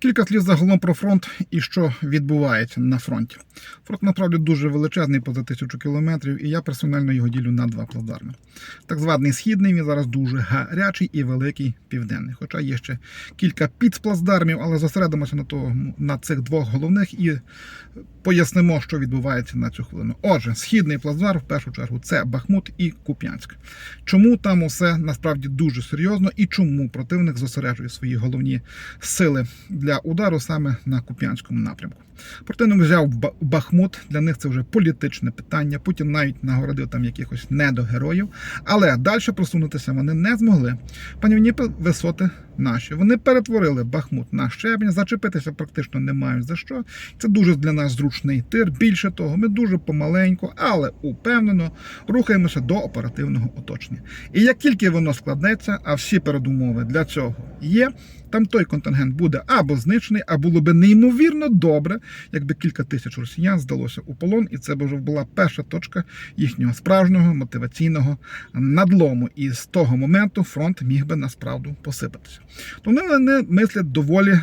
Кілька слів загалом про фронт і що відбувається на фронті. Фронт насправді дуже величезний, поза тисячу кілометрів, і я персонально його ділю на два плацдарми. Так званий східний, він зараз дуже гарячий і великий південний. Хоча є ще кілька підплацдармів, але зосередимося на того на цих двох головних і пояснимо, що відбувається на цю хвилину. Отже, східний плацдарм, в першу чергу, це Бахмут і Куп'янськ. Чому там усе насправді дуже серйозно і чому противник зосереджує свої головні сили для удару саме на Куп'янському напрямку? Противник взяв Бахмут. Для них це вже політичне питання. Путін навіть нагородив там якихось недогероїв. Але далі просунутися вони не змогли. Панівні висоти наші. Вони перетворили Бахмут на щебень, зачепитися практично не мають за що. Це дуже для нас зручний тир. Більше того, ми дуже помаленьку, але упевнено рухаємося до оперативного оточення. І як тільки воно складеться, а всі передумови для цього є. Там той контингент буде або знищений, а було би неймовірно добре, якби кілька тисяч росіян здалося у полон, і це б вже була перша точка їхнього справжнього мотиваційного надлому. І з того моменту фронт міг би насправді посипатися. Тому вони мислять доволі.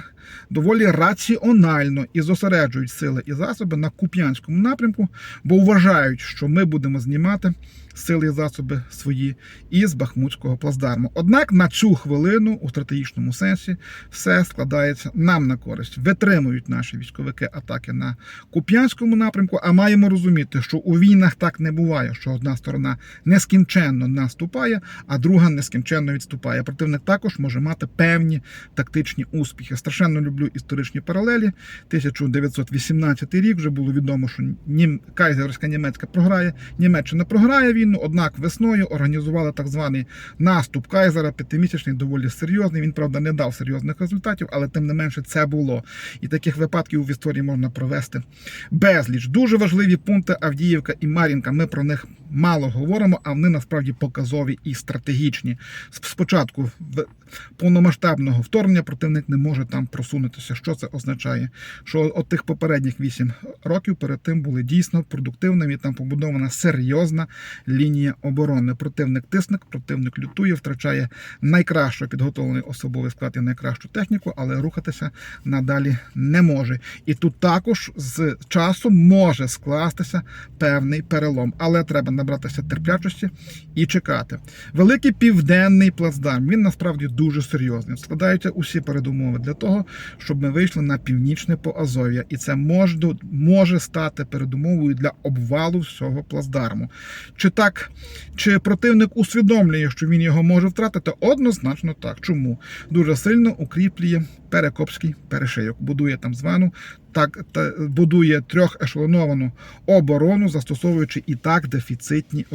Доволі раціонально і зосереджують сили і засоби на Куп'янському напрямку, бо вважають, що ми будемо знімати сили і засоби свої із Бахмутського плацдарму. Однак на цю хвилину у стратегічному сенсі все складається нам на користь. Витримують наші військовики атаки на Куп'янському напрямку. А маємо розуміти, що у війнах так не буває, що одна сторона нескінченно наступає, а друга нескінченно відступає. Противник також може мати певні тактичні успіхи. Страшенно люблю історичні паралелі. 1918 рік вже було відомо, що нім кайзерська німецька програє, Німеччина програє війну. Однак весною організували так званий наступ Кайзера, п'ятимісячний, доволі серйозний. Він правда не дав серйозних результатів, але тим не менше це було. І таких випадків в історії можна провести безліч. Дуже важливі пункти Авдіївка і Мар'їнка. Ми про них мало говоримо, а вони насправді показові і стратегічні. Спочатку в повномасштабного вторгнення противник не може там просунутися. Що це означає? Що от тих попередніх 8 років перед тим були дійсно продуктивними. і Там побудована серйозна лінія оборони. Противник тисне, противник лютує, втрачає найкраще підготовлений особовий склад і найкращу техніку, але рухатися надалі не може. І тут також з часом може скластися певний перелом, але треба набратися терплячості і чекати. Великий південний плацдарм він насправді дуже серйозний. Складаються усі передумови для того, щоб ми вийшли на північне Поазов'я, і це може, може стати передумовою для обвалу всього плацдарму. Чи так, чи противник усвідомлює, що він його може втратити? Однозначно так. Чому? Дуже сильно укріплює Перекопський перешийок, будує там звану, так та будує трьохешелоновану оборону, застосовуючи і так дефіцитні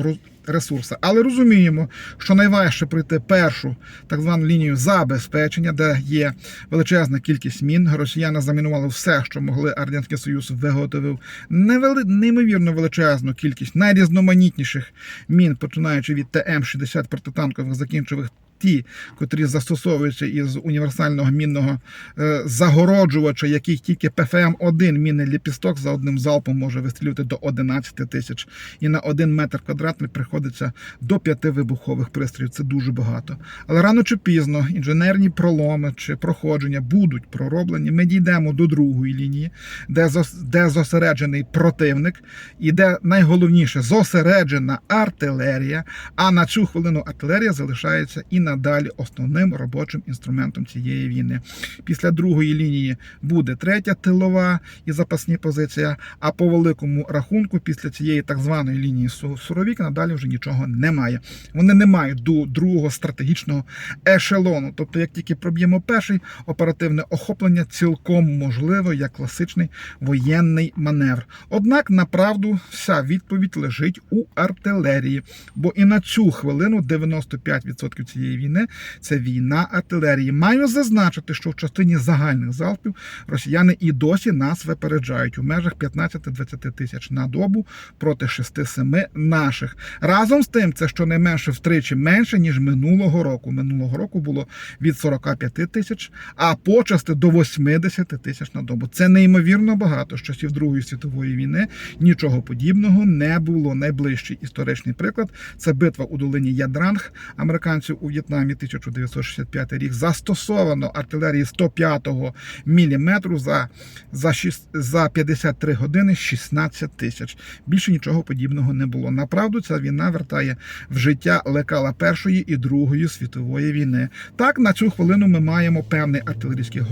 ресурси. Але розуміємо, що найважче пройти першу так звану лінію забезпечення, де є величезна кількість мін. Росіяни замінували все, що могли. Радянський Союз виготовив невели... неймовірно величезну кількість найрізноманітніших мін, починаючи від ТМ-60 протитанкових, закінчивих ті, котрі застосовуються із універсального мінного е, загороджувача, який тільки ПФМ-1 мінний ліпісток за одним залпом може вистрілювати до 11 тисяч. І на один метр квадратний приходиться до п'яти вибухових пристроїв. Це дуже багато. Але рано чи пізно інженерні проломи чи проходження будуть пророблені. Ми дійдемо до другої лінії, де, де зосереджений противник, і де найголовніше зосереджена артилерія. А на цю хвилину артилерія залишається і надалі основним робочим інструментом цієї війни. Після другої лінії буде третя тилова і запасні позиція. А по великому рахунку, після цієї так званої лінії Су- Суровік, надалі вже нічого немає. Вони не мають до другого стратегічного ешелону. Тобто, як тільки проб'ємо перший, оперативне охоплення цілком можливо як класичний воєнний маневр. Однак, направду, вся відповідь лежить у артилерії, бо і на цю хвилину 95% цієї війни це війна артилерії. Маю зазначити, що в частині загальних залпів росіяни і досі нас випереджають у межах 15-20 тисяч на добу проти 6-7 наших. Разом з тим, це щонайменше втричі менше ніж минулого року. Минулого року було від 45 тисяч, а почасти до 80 тисяч на добу. Це неймовірно багато. З часів Другої світової війни нічого подібного не було. Найближчий історичний приклад це битва у долині Ядранг американців у В'єтнамі. В'єтнамі 1965 рік застосовано артилерії 105-го міліметру за, за, 6, за 53 години 16 тисяч. Більше нічого подібного не було. Направду ця війна вертає в життя лекала Першої і Другої світової війни. Так, на цю хвилину ми маємо певний артилерійський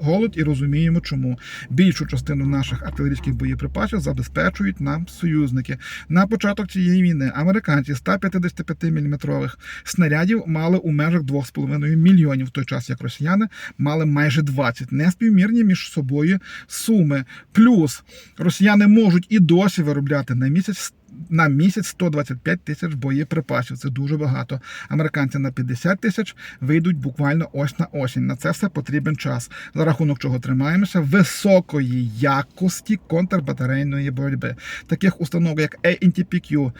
голод і розуміємо, чому більшу частину наших артилерійських боєприпасів забезпечують нам союзники. На початок цієї війни американці 155 мм снарядів мали у межах 2,5 мільйонів, в той час як росіяни мали майже 20. Неспівмірні між собою суми. Плюс росіяни можуть і досі виробляти на місяць. На місяць 125 тисяч боєприпасів. Це дуже багато. Американці на 50 тисяч вийдуть буквально ось на осінь. На це все потрібен час, за рахунок чого тримаємося високої якості контрбатарейної боротьби. Таких установок, як ANTPQ,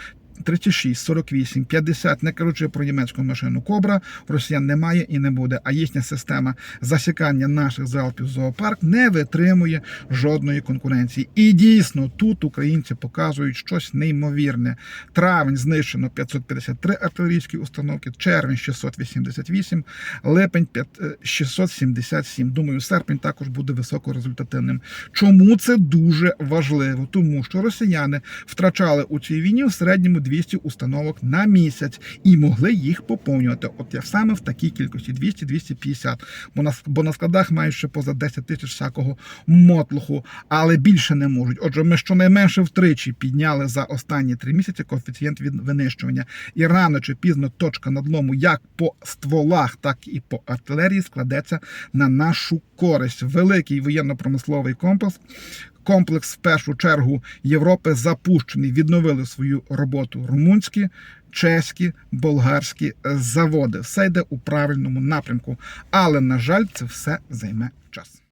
36, 48, 50, не кажучи про німецьку машину Кобра, росіян немає і не буде. А їхня система засікання наших залпів зоопарк не витримує жодної конкуренції. І дійсно тут українці показують щось неймовірне. Травень знищено 553 артилерійські установки, червень 688, липень п'ят- е, 677. Думаю, серпень також буде високорезультативним. Чому це дуже важливо? Тому що росіяни втрачали у цій війні в середньому 200 установок на місяць і могли їх поповнювати. От я саме в такій кількості 200-250. Бо на бо на складах мають ще поза 10 тисяч всякого мотлуху, але більше не можуть. Отже, ми щонайменше втричі підняли за останні три місяці коефіцієнт від винищування. І рано чи пізно точка надлому як по стволах, так і по артилерії складеться на нашу користь. Великий воєнно-промисловий комплекс. Комплекс в першу чергу Європи запущений, відновили свою роботу румунські, чеські, болгарські заводи. Все йде у правильному напрямку. Але на жаль, це все займе час.